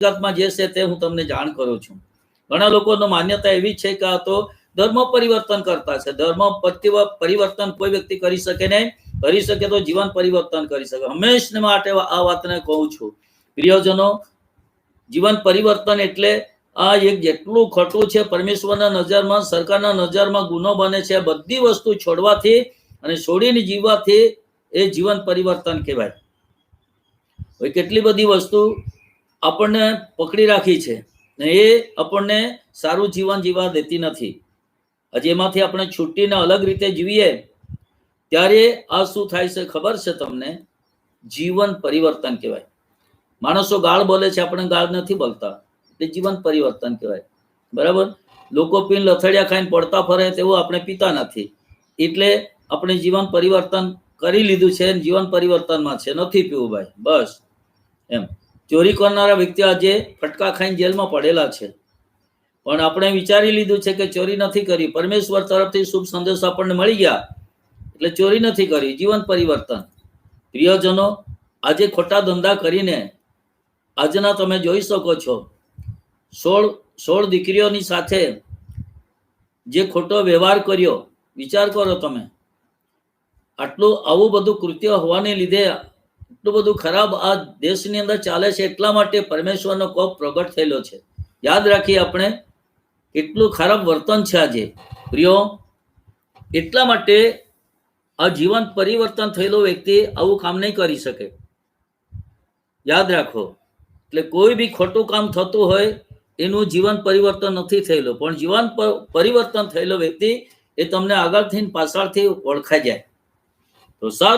હકીકતમાં જે છે તે હું તમને જાણ કરું છું. ઘણા લોકોનો માન્યતા એવી છે કે આ તો ધર્મ પરિવર્તન કરતા છે. ધર્મ પરિવર્તન કોઈ વ્યક્તિ કરી શકે નહીં, કરી શકે તો જીવન પરિવર્તન કરી શકે. હંમેશને માટે આ વાતને કહું છું. પ્રિયજનો, જીવન પરિવર્તન એટલે આ એક જેટલું ખોટું છે, પરમેશ્વરના નજરમાં, સરકારના નજરમાં ગુનો બને છે બધી વસ્તુ છોડવાથી અને છોડીને જીવવાથી એ જીવન પરિવર્તન કહેવાય. કેટલી બધી વસ્તુ આપણને પકડી રાખી છે ને એ આપણને સારું જીવન જીવવા દેતી નથી. હજી એમાંથી આપણે છૂટીને અલગ રીતે જીવીએ, ત્યારે આ શું થાય છે ખબર છે તમને? જીવન પરિવર્તન કહેવાય. માણસો ગાળ બોલે છે, આપણે ગાળ નથી બોલતા. એટલે જીવન પરિવર્તન કહેવાય. બરાબર? લોકો પીન લથડિયા ખાઈને પડતા ફરે તેવું આપણે પીતા નથી. એટલે આપણે જીવન પરિવર્તન કરી લીધું છે જીવન પરિવર્તનમાં છે. નથી પીવું ભાઈ. બસ. એમ. ચોરી કરનારા વ્યક્તિ આજે ફટકા ખાઈને જેલમાં પડેલા છે. પણ આપણે વિચારી લીધું છે કે ચોરી નથી કરી. પરમેશ્વર તરફથી શુભ સંદેશ આપણને મળી ગયા. એટલે ચોરી નથી કરી. જીવન પરિવર્તન. પ્રિયજનો, આજે ખોટા ધંધા કરીને આજના તમે જોઈ શકો છો. સોળ સોળ દીકરીઓની સાથે જે ખોટો વ્યવહાર કર્યો, વિચાર કરો તમે. આટલું, આવું બધું કૃત્ય હોવાને લીધે એટલું બધું ખરાબ આ દેશની અંદર ચાલે છે એટલા માટે પરમેશ્વરનો કોપ પ્રગટ થયેલો છે. યાદ રાખીએ આપણે કેટલું ખરાબ વર્તન છે આજે. પ્રિયો, એટલા માટે આ જીવન પરિવર્તન થયેલો વ્યક્તિ આવું કામ નહીં કરી શકે. યાદ રાખો, એટલે કોઈ બી ખોટું કામ થતું હોય, એનું જીવન પરિવર્તન નથી થયેલું. પણ જીવન પરિવર્તન થયેલો વ્યક્તિ એ તમને આગળથી પાછળથી ઓળખાઈ જાય. તો સારું